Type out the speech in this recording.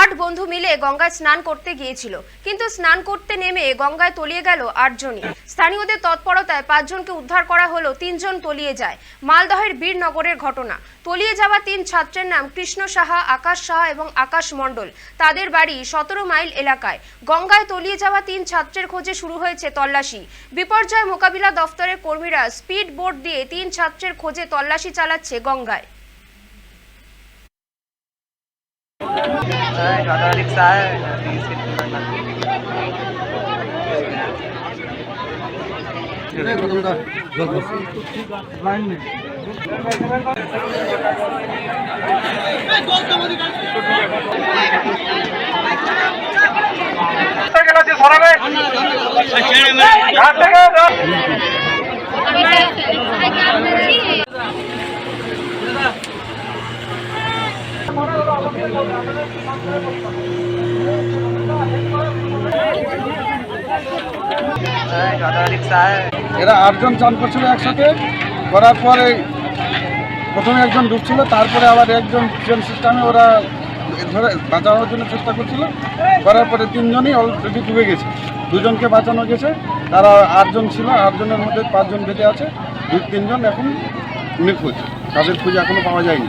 আট বন্ধু মিলে গঙ্গায় স্নান করতে গিয়েছিল। কিন্তু স্নান করতে নেমে গঙ্গায় তলিয়ে গেল আটজনই। স্থানীয়দের তৎপরতায় পাঁচজনকে উদ্ধার করা হলো, তিনজন তলিয়ে যায়। মালদহের বীরনগরের ঘটনা। তলিয়ে যাওয়া তিন ছাত্রের নাম কৃষ্ণ সাহা, আকাশ সাহা এবং আকাশ মণ্ডল। তাদের বাড়ি সতেরো মাইল এলাকায়। গঙ্গায় তলিয়ে যাওয়া তিন ছাত্রের খোঁজে শুরু হয়েছে তল্লাশি। বিপর্যয় মোকাবিলা দফতরের কর্মীরা স্পিড বোট দিয়ে তিন ছাত্রের খোঁজে তল্লাশি চালাচ্ছে গঙ্গায়। ऑटो रिक्शा है बीस এরা আটজন চান করছিল একসাথে। করার পরে প্রথমে একজন ডুবছিল তারপরে আবার একজন ট্রেন সিস্টেমে ওরা ধরে বাঁচানোর জন্য চেষ্টা করছিল। করার পরে তিনজনই অলরেডি ডুবে গেছে। দুজনকে বাঁচানো গেছে। তারা আটজন ছিল, আটজনের মধ্যে পাঁচজন বেঁচে আছে। দুই তিনজন এখন নিখোঁজ। তাদের খুঁজে এখনও পাওয়া যায়নি।